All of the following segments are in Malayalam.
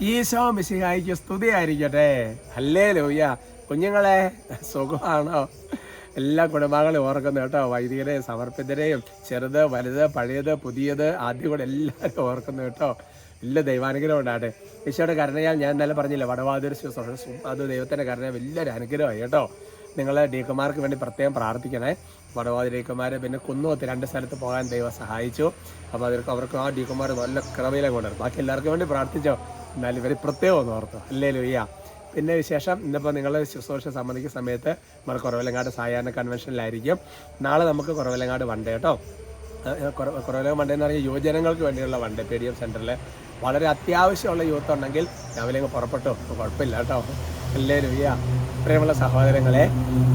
ഈശോ മിശിഹായിക്ക് സ്തുതിയായിരിക്കട്ടെ. അല്ലേ ലോയ്യ കുഞ്ഞുങ്ങളെ സുഖമാണോ? എല്ലാ കുടുംബാംഗങ്ങളും ഓർക്കുന്നു കേട്ടോ. വൈദികരെ സമർപ്പിതരെയും ചെറുത് വലുത് പഴയത് പുതിയത് ആദ്യം കൂടെ എല്ലാവരും ഓർക്കുന്നു കേട്ടോ. വലിയ ദൈവാനുഗ്രഹം ഉണ്ടാകട്ടെ. ഈശോയുടെ കരുണയാൽ ഞാൻ ഇന്നലെ പറഞ്ഞില്ല വടവാതിർ അത് ദൈവത്തിന്റെ കരുണ വലിയൊരു അനുഗ്രഹമായി കേട്ടോ. നിങ്ങൾ ഡീക്കന്മാർക്ക് വേണ്ടി പ്രത്യേകം പ്രാർത്ഥിക്കണേ. വടവാതി ഡീക്കന്മാർ പിന്നെ കുന്നുവത്ത് രണ്ട് സ്ഥലത്ത് പോകാൻ ദൈവം സഹായിച്ചു. അപ്പോൾ അവർക്ക് അവർക്ക് ആ ഡീക്കന്മാർ നല്ല ക്രമയിലെ കൊണ്ടുവരും ബാക്കി എല്ലാവർക്കും വേണ്ടി പ്രാർത്ഥിച്ചോ? എന്നാലും ഇവർ പ്രത്യേകം ഒന്ന് ഓർത്തു. അല്ലേ ലൂയ്യ പിന്നെ വിശേഷം ഇന്നിപ്പോൾ നിങ്ങൾ ശുശ്രൂഷ സംബന്ധിക്കുന്ന സമയത്ത് നമ്മൾ കുറവിലങ്ങാട് സായാഹ്ന കൺവെൻഷനിലായിരിക്കും നാളെ നമുക്ക് കുറവിലങ്ങാട് വണ്ടേ കേട്ടോ കുറവലങ്ങാട് വണ്ടേ എന്ന് പറഞ്ഞാൽ യുവജനങ്ങൾക്ക് വേണ്ടിയുള്ള വണ്ടേ പി ഡി എം സെന്ററിൽ വളരെ അത്യാവശ്യമുള്ള യൂത്ത് ഉണ്ടെങ്കിൽ രാവിലെ അങ്ങ് പുറപ്പെട്ടു. കുഴപ്പമില്ല കേട്ടോ രൂയ്യ പ്രിയമുള്ള സഹോദരങ്ങളെ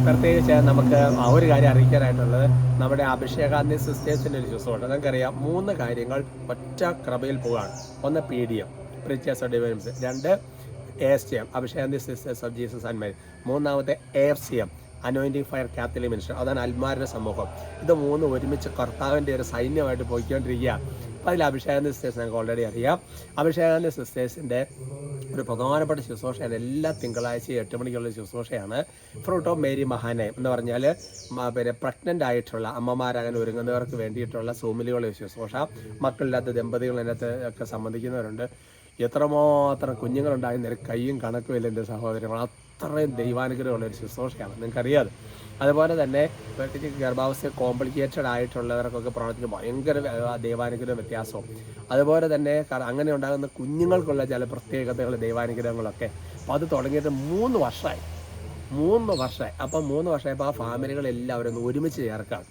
പ്രത്യേകിച്ച് നമുക്ക് ആ ഒരു കാര്യം അറിയിക്കാനായിട്ടുള്ളത് നമ്മുടെ അഭിഷേകാന്തി സിസ്റ്റേഴ്സിന്റെ ഒരു ശുശ്രൂഷ നമുക്കറിയാം മൂന്ന് കാര്യങ്ങൾ ഒറ്റ ക്രമയിൽ പോവുകയാണ്. ഒന്ന് P D M preachers of divines രണ്ട് A S T M അഭിഷേകാന്തി sisters of Jesus and Mary മൂന്നാമത്തെ A F C M anointing fire catholic minister അതാണ് അൽമാരുടെ സമൂഹം. ഇത് മൂന്ന് ഒരുമിച്ച് കർത്താവിന്റെ ഒരു സൈന്യമായിട്ട് പോയിക്കൊണ്ടിരിക്കുക അതിൽ അഭിഷേകാനന്ദ സിസ്റ്റേഴ്സ് ഞങ്ങൾക്ക് ഓൾറെഡി അറിയാം. അഭിഷേകാനന്ദ സിസ്റ്റേഴ്സിന്റെ ഒരു പ്രധാനപ്പെട്ട ശുശ്രൂഷയാണ്. എല്ലാ തിങ്കളാഴ്ചയും എട്ട് മണിക്കുള്ള ശുശ്രൂഷയാണ്. ഫ്രൂട്ട് ഓഫ് മേരി മഹാനയം എന്ന് പറഞ്ഞാൽ പിന്നെ പ്രഗ്നന്റ് ആയിട്ടുള്ള അമ്മമാരങ്ങനെ ഒരുങ്ങുന്നവർക്ക് വേണ്ടിയിട്ടുള്ള സൂമിലുകളുടെ ശുശ്രൂഷ. മക്കളില്ലാത്ത ദമ്പതികൾ അതിനകത്ത് ഒക്കെ സംബന്ധിക്കുന്നവരുണ്ട്. എത്രമാത്രം കുഞ്ഞുങ്ങളുണ്ടായിരുന്ന കയ്യും കണക്കുമില്ല എന്റെ സഹോദരങ്ങൾ അത്രയും ദൈവാനുഗ്രഹമുള്ള ഒരു ശുശ്രൂഷയാണ്. നിങ്ങൾക്കറിയാതെ അതുപോലെ തന്നെ പ്രത്യേകിച്ച് ഗർഭാവസ്ഥ കോംപ്ലിക്കേറ്റഡ് ആയിട്ടുള്ളവർക്കൊക്കെ പ്രവർത്തിക്കുന്ന ഭയങ്കര ദൈവാനുഗ്രഹ വ്യത്യാസവും. അതുപോലെ തന്നെ അങ്ങനെ ഉണ്ടാകുന്ന കുഞ്ഞുങ്ങൾക്കുള്ള ചില പ്രത്യേകതകൾ ദൈവാനുഗ്രഹങ്ങളൊക്കെ. അപ്പോൾ അത് തുടങ്ങിയിട്ട് മൂന്ന് വർഷമായി. മൂന്ന് വർഷമായി. അപ്പോൾ മൂന്ന് വർഷമായപ്പോൾ ആ ഫാമിലികളെല്ലാവരും ഒന്ന് ഒരുമിച്ച് ചേർക്കാം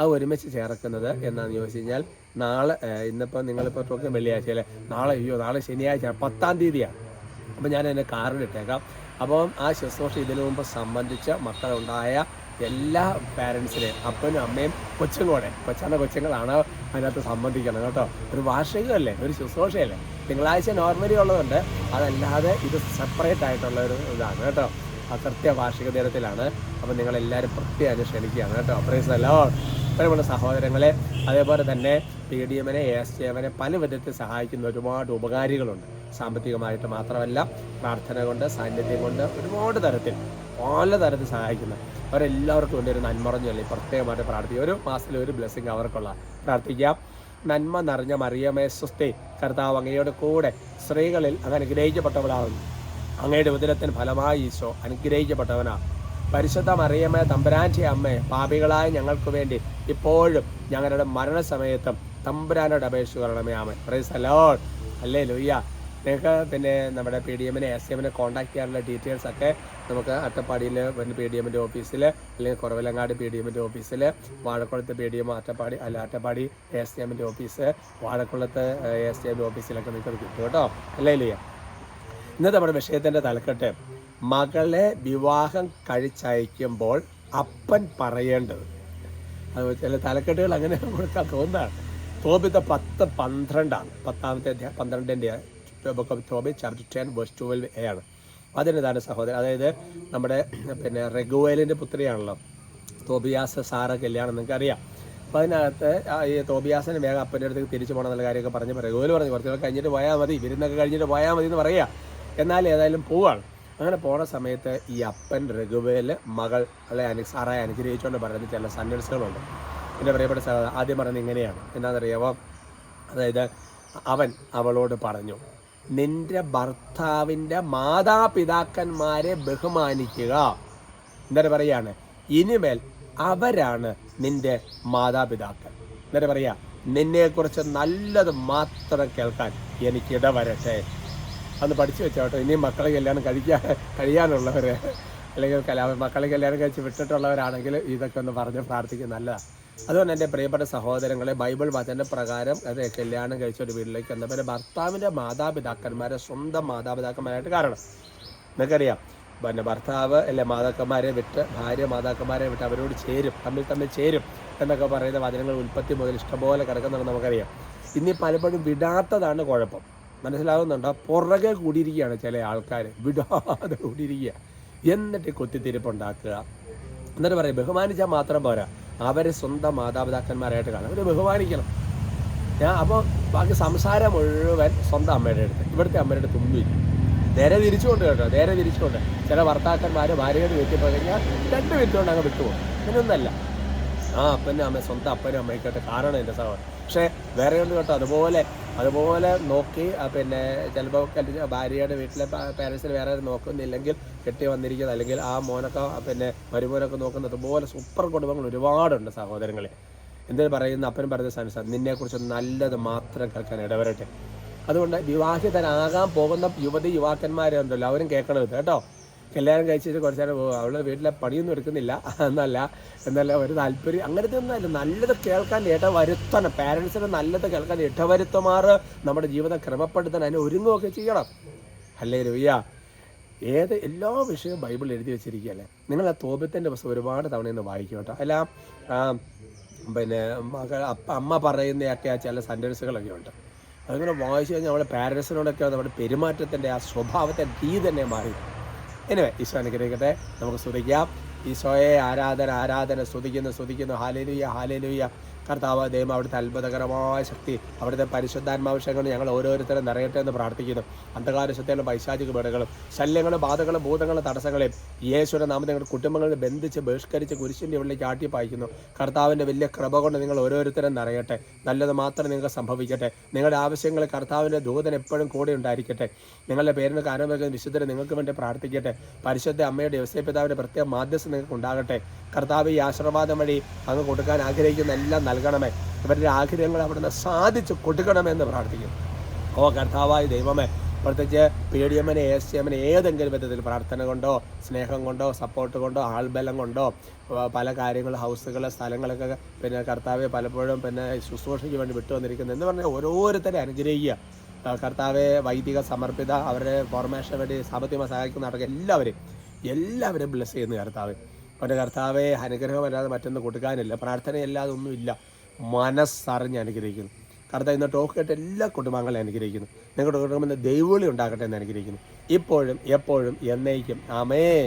ആ ഒരുമിച്ച് ചേർക്കുന്നത് എന്നാന്ന് ചോദിച്ചു കഴിഞ്ഞാൽ നാളെ ഇന്നിപ്പോൾ നിങ്ങളിപ്പോൾ നോക്കിയാൽ വെള്ളിയാഴ്ച അല്ലേ? നാളെ അയ്യോ നാളെ ശനിയാഴ്ച പത്താം തീയതിയാണ്. അപ്പോൾ ഞാൻ എന്റെ കാറിലിട്ടേക്കാം അപ്പം ആ ശുശ്രൂഷ ഇതിനു മുമ്പ് സംബന്ധിച്ച് മക്കളുണ്ടായ എല്ലാ പാരൻസിനെയും അപ്പനും അമ്മയും കൊച്ചും കൂടെ കൊച്ചാണ് കൊച്ചുങ്ങളാണ് അതിനകത്ത് സംബന്ധിക്കണം കേട്ടോ. ഒരു വാർഷികമല്ലേ? ഒരു ശുശ്രൂഷയല്ലേ? തിങ്കളാഴ്ച നോർമലി ഉള്ളതുണ്ട് അതല്ലാതെ ഇത് സെപ്പറേറ്റ് ആയിട്ടുള്ള ഒരു ഇതാണ് കേട്ടോ. ആ കൃത്യ വാർഷിക ദിനത്തിലാണ്. അപ്പം നിങ്ങളെല്ലാവരും പ്രത്യേകം ക്ഷണിക്കുകയാണ് കേട്ടോ. പ്രൈസ് അല്ലോ നമ്മുടെ സഹോദരങ്ങളെ അതേപോലെ തന്നെ പി ഡി എമ്മിനെ എസ് ഡി എമ്മിനെ പല വിധത്തിൽ സഹായിക്കുന്ന ഒരുപാട് ഉപകാരികളുണ്ട്. സാമ്പത്തികമായിട്ട് മാത്രമല്ല പ്രാർത്ഥന കൊണ്ട് സാന്നിധ്യം കൊണ്ട് ഒരുപാട് തരത്തിൽ പല തരത്തിൽ സഹായിക്കുന്ന. അവരെല്ലാവർക്കും വേണ്ടി ഒരു നന്മറഞ്ഞല്ലേ പ്രത്യേകമായിട്ട് പ്രാർത്ഥിക്കുക. ഒരു മാസത്തിൽ ഒരു ബ്ലെസ്സിങ് അവർക്കുള്ള പ്രാർത്ഥിക്കാം. നന്മ നിറഞ്ഞ മറിയമേ സ്വസ്തി. കർത്താവ് അങ്ങയുടെ കൂടെ സ്ത്രീകളിൽ അങ്ങ് അനുഗ്രഹിക്കപ്പെട്ടവളാകുന്നു അങ്ങയുടെ ഉദരത്തിന് ഫലമായി ഈശോ അനുഗ്രഹിക്കപ്പെട്ടവനാണ് പരിശുദ്ധ മറിയമ്മേ തമ്പുരാന്റെ അമ്മയെ പാപികളായ ഞങ്ങൾക്ക് വേണ്ടി ഇപ്പോഴും ഞങ്ങളുടെ മരണസമയത്തും തമ്പുരാനോട് അപേക്ഷിക്കണമേ ആമേ പ്രൈസ് അല്ലോ അല്ലേ ലൂയ്യ നിങ്ങൾക്ക് പിന്നെ നമ്മുടെ പി ഡി എമ്മിനെ എസ് എമ്മിനെ കോൺടാക്ട് ചെയ്യാനുള്ള ഡീറ്റെയിൽസ് ഒക്കെ നമുക്ക് അട്ടപ്പാടിയിൽ വരുന്ന പി ഡി എമ്മിന്റെ ഓഫീസിൽ അല്ലെങ്കിൽ കുറവിലങ്ങാട് പി ഡി എമ്മിന്റെ ഓഫീസിൽ വാഴക്കുളത്ത് പി ഡി എം അട്ടപ്പാടി അല്ല അട്ടപ്പാടി എസ് എമ്മിന്റെ ഓഫീസ് വാഴക്കുളത്ത് എസ് എമ്മിന്റെ ഓഫീസിലൊക്കെ നിങ്ങൾക്ക് കിട്ടും കേട്ടോ. അല്ലേ ഇല്ലയോ ഇന്നത്തെ നമ്മുടെ വിഷയത്തിന്റെ തലക്കെട്ട്. മകളെ വിവാഹം കഴിച്ചയക്കുമ്പോൾ അപ്പൻ പറയേണ്ടത്. അത് ചില തലക്കെട്ടുകൾ അങ്ങനെ കൊടുക്കാൻ തോന്നുന്നതാണ് തോബിത്തെ പത്ത് പന്ത്രണ്ടാണ് പത്താമത്തെ അധ്യായം പന്ത്രണ്ടിന്റെ book of Tobit chapter ten verse twelve A ആണ്. അതിനിതാണ് സഹോദരൻ. അതായത് നമ്മുടെ പിന്നെ റെഗുവേലിന്റെ പുത്രിയാണല്ലോ. തോബിയാസ് സാറ കല്യാണം നിങ്ങൾക്ക് അറിയാം. അപ്പോൾ അതിനകത്ത് ഈ തോബിയാസിന് വേഗം അപ്പന്റെ അടുത്തേക്ക് തിരിച്ചു പോകണം എന്നുള്ള കാര്യമൊക്കെ പറഞ്ഞ് റെഗുവേൽ പറഞ്ഞു കുറച്ച് നാൾ കഴിഞ്ഞിട്ട് പോയാൽ മതി. വിരുന്നൊക്കെ കഴിഞ്ഞിട്ട് പോയാൽ മതി എന്ന് പറയുക എന്നാൽ ഏതായാലും പോവാണ്. അങ്ങനെ പോണ സമയത്ത് ഈ അപ്പൻ രഘുവേൽ മകൾ അല്ലെ അനു സാറായി അനുഗ്രഹിച്ചുകൊണ്ട് പറയുന്ന ചില സന്യാസികളുണ്ട് എന്റെ പ്രിയപ്പെട്ട സഹോദരൻ ആദ്യം പറയുന്നത് ഇങ്ങനെയാണ്. എന്താണെന്നറിയാമോ അതായത് അവൻ അവളോട് പറഞ്ഞു നിന്റെ ഭർത്താവിന്റെ മാതാപിതാക്കന്മാരെ ബഹുമാനിക്കുക. എന്നിട്ട് പറയാണ്? ഇനിമേൽ അവരാണ് നിന്റെ മാതാപിതാക്കൾ. എന്നിട്ട് പറയാ? നിന്നെക്കുറിച്ച് നല്ലത് മാത്രം കേൾക്കാൻ എനിക്ക് ഇടവരട്ടെ. അന്ന് പഠിച്ചു വെച്ചോട്ടോ ഇനിയും മക്കളെ കല്യാണം കഴിക്കാൻ കഴിയാനുള്ളവർ അല്ലെങ്കിൽ കലാ മക്കളെ കല്യാണം കഴിച്ച് വിട്ടിട്ടുള്ളവരാണെങ്കിൽ ഇതൊക്കെ ഒന്ന് പറഞ്ഞ് പ്രാർത്ഥിക്കുന്നത് നല്ലതാണ് അതുകൊണ്ട് എന്റെ പ്രിയപ്പെട്ട സഹോദരങ്ങളെ ബൈബിൾ വചന പ്രകാരം അത് കല്യാണം കഴിച്ച ഒരു വീട്ടിലേക്ക് വന്ന പിന്നെ ഭർത്താവിന്റെ മാതാപിതാക്കന്മാരെ സ്വന്തം മാതാപിതാക്കന്മാരായിട്ട് കാരണം നിങ്ങൾക്കറിയാം പിന്നെ ഭർത്താവ് അല്ലെ മാതാക്കന്മാരെ വിട്ട് ഭാര്യ മാതാക്കന്മാരെ വിട്ട് അവരോട് ചേരും തമ്മിൽ തമ്മിൽ ചേരും എന്നൊക്കെ പറയുന്ന വചനങ്ങൾ ഉൽപ്പത്തി മുതൽ ഇഷ്ടംപോലെ കിടക്കുന്നുണ്ടെന്ന് നമുക്കറിയാം. ഇനി പലപ്പോഴും വിടാത്തതാണ് കുഴപ്പം. മനസ്സിലാവുന്നുണ്ടോ? പുറകെ കൂടിയിരിക്കുകയാണ് ചില ആൾക്കാർ. വിടാതെ കൂടിയിരിക്കുക. എന്നിട്ട് കുത്തിത്തിരിപ്പുണ്ടാക്കുക എന്നിട്ട് പറയും ബഹുമാനിച്ചാൽ മാത്രം പോരാ. അവരെ സ്വന്തം മാതാപിതാക്കന്മാരായിട്ട് കാണും. അവരെ ബഹുമാനിക്കണം. ഞാൻ അപ്പോൾ ബാക്കി സംസാരം മുഴുവൻ സ്വന്തം അമ്മയുടെ അടുത്ത്. ഇവിടുത്തെ അമ്മയുടെ അടുത്ത് നേരെ തിരിച്ചുകൊണ്ട് കേട്ടോ. നേരെ തിരിച്ചുകൊണ്ട്. ചില ഭർത്താക്കന്മാർ ഭാര്യയോട് വീട്ടിൽ പോയി കഴിഞ്ഞാൽ രണ്ട് മിനിറ്റ് കൊണ്ട് അങ്ങ് വിട്ടുപോകും അങ്ങനെയൊന്നല്ല ആ അപ്പനും അമ്മ സ്വന്തം അപ്പനും അമ്മയ്ക്കോട്ടെ കാരണം എന്റെ സഹോദരൻ. പക്ഷേ വേറെ ഉണ്ട് കേട്ടോ. അതുപോലെ അതുപോലെ നോക്കി പിന്നെ ചിലപ്പോൾ ഭാര്യയുടെ വീട്ടിലെ പാരൻസിന് വേറെ നോക്കുന്നില്ലെങ്കിൽ കെട്ടി വന്നിരിക്കുന്നത്. അല്ലെങ്കിൽ ആ മോനൊക്കെ പിന്നെ മരുമോനൊക്കെ നോക്കുന്നത് അതുപോലെ സൂപ്പർ കുടുംബങ്ങൾ ഒരുപാടുണ്ട് സഹോദരങ്ങളെ. എന്തിനു പറയുന്ന? അപ്പനും പറയുന്ന സംസാരം നിന്നെക്കുറിച്ച് നല്ലത് മാത്രം കേൾക്കാൻ ഇടവരട്ടെ. അതുകൊണ്ട് വിവാഹിതരാകാൻ പോകുന്ന യുവതി യുവാക്കന്മാരെ ഉണ്ടല്ലോ അവരും കേൾക്കണത് കേട്ടോ. കല്യാണം കഴിച്ചിട്ട് കുറച്ച് നേരം പോകും അവൾ വീട്ടിലെ പണിയൊന്നും എടുക്കുന്നില്ല. എന്നല്ല എന്നല്ല ഒരു താല്പര്യം. അങ്ങനത്തെ ഒന്നുമല്ല നല്ലത് കേൾക്കാൻ ഇടവരുത്തണം. പാരൻസിന് നല്ലത് കേൾക്കാൻ ഇടവരുത്തുമാറ് നമ്മുടെ ജീവിതം ക്രമപ്പെടുത്താൻ അതിനെ ഒരുങ്ങുകയൊക്കെ ചെയ്യണം. അല്ലേ രവിയ? ഏത് എല്ലാ വിഷയവും ബൈബിൾ എഴുതി വെച്ചിരിക്കുകയല്ലേ? നിങ്ങൾ ആ തോപത്തിന്റെ പുസ്തകം ഒരുപാട് തവണ ഇന്ന് വായിക്കും കേട്ടോ. അല്ല പിന്നെ മകൾ അമ്മ പറയുന്നതൊക്കെ ആ ചില സെന്റൻസുകളൊക്കെ ഉണ്ട്. അതിങ്ങനെ വായിച്ചു കഴിഞ്ഞാൽ നമ്മുടെ പാരൻസിനോടൊക്കെ നമ്മുടെ പെരുമാറ്റത്തിന്റെ ആ സ്വഭാവത്തെ രീതി തന്നെ മാറി. എനിവേ ഈശോ അനുഗ്രഹിക്കട്ടെ. നമുക്ക് സ്തുതിക്കാം. ഈശോയെ ആരാധന ആരാധന സ്തുതിക്കുന്നു സ്തുതിക്കുന്നു. ഹാലേലുയ്യ ഹാലേലുയ്യ കർത്താവ് ദൈവം അവിടുത്തെ അത്ഭുതകരമായ ശക്തി അവിടുത്തെ പരിശുദ്ധാത്മാവിഷയങ്ങൾ ഞങ്ങൾ ഓരോരുത്തരും നിറയട്ടെ എന്ന് പ്രാർത്ഥിക്കുന്നു. അന്ധകാര ശക്തികളും പൈശാചിക പേടുകളും ശല്യങ്ങളും ബാധകളും ഭൂതങ്ങളും തടസ്സങ്ങളെയും യേശുര നാമം നിങ്ങളുടെ കുടുംബങ്ങളിൽ ബന്ധിച്ച് ബഹിഷ്കരിച്ച് കുരിശിന്റെ ഉള്ളിലേക്ക് ആട്ടി പായിക്കുന്നു കർത്താവിന്റെ വലിയ കൃപ കൊണ്ട് നിങ്ങൾ ഓരോരുത്തരും നിറയട്ടെ. നല്ലത് മാത്രം നിങ്ങൾക്ക് സംഭവിക്കട്ടെ. നിങ്ങളുടെ ആവശ്യങ്ങൾ കർത്താവിന്റെ ദൂതൻ എപ്പോഴും കൂടെ ഉണ്ടായിരിക്കട്ടെ. നിങ്ങളുടെ പേരിന് കാരണം വിശുദ്ധരെ നിങ്ങൾക്ക് വേണ്ടി പ്രാർത്ഥിക്കട്ടെ. പരിശുദ്ധ അമ്മയുടെ വ്യവസായ പിതാവിന്റെ പ്രത്യേക മാധ്യസ്ഥം നിങ്ങൾക്ക് ഉണ്ടാകട്ടെ. കർത്താവ് ഈ ആശീർവാദം വഴി അങ്ങ് കൊടുക്കാൻ ആഗ്രഹിക്കുന്ന എല്ലാം നൽകണമേ. ഇവരുടെ ആഗ്രഹങ്ങൾ അവിടുന്ന് സാധിച്ചു കൊടുക്കണമെന്ന് പ്രാർത്ഥിക്കുന്നു. ഓ കർത്താവായ ദൈവമേ പ്രത്യേകിച്ച് പി ഡി എമ്മിനെ എസ് സി എമ്മിനെ ഏതെങ്കിലും വിധത്തിൽ പ്രാർത്ഥന കൊണ്ടോ സ്നേഹം കൊണ്ടോ സപ്പോർട്ട് കൊണ്ടോ ആൾബലം കൊണ്ടോ പല കാര്യങ്ങൾ ഹൗസുകൾ സ്ഥലങ്ങളൊക്കെ പിന്നെ കർത്താവെ പലപ്പോഴും പിന്നെ ശുശ്രൂഷയ്ക്ക് വേണ്ടി വിട്ടു വന്നിരിക്കുന്നത് എന്ന് പറഞ്ഞാൽ ഓരോരുത്തരെ അനുഗ്രഹിക്കുക. കർത്താവെ വൈദിക സമർപ്പിത അവരുടെ ഫോർമേഷന് വേണ്ടി സാമ്പത്തികമായി സഹായിക്കുന്ന നടക്കുക എല്ലാവരെയും എല്ലാവരെയും ബ്ലെസ് ചെയ്യുന്നു കർത്താവ്. അവന്റെ കർത്താവെ അനുഗ്രഹമല്ലാതെ മറ്റൊന്നും കൊടുക്കാനില്ല. പ്രാർത്ഥനയല്ലാതെ ഒന്നുമില്ല. മനസ്സറിഞ്ഞ് അനുഗ്രഹിക്കുന്നു. കർത്താവ് ഇന്ന് ടോക്ക് കേട്ട് എല്ലാ കുടുംബങ്ങളെ അനുഗ്രഹിക്കുന്നു. നിങ്ങളുടെ കുടുംബം ദൈവവിളി ഉണ്ടാകട്ടെ എന്ന് അനുഗ്രഹിക്കുന്നു. ഇപ്പോഴും എപ്പോഴും എന്നേക്കും. ആമേ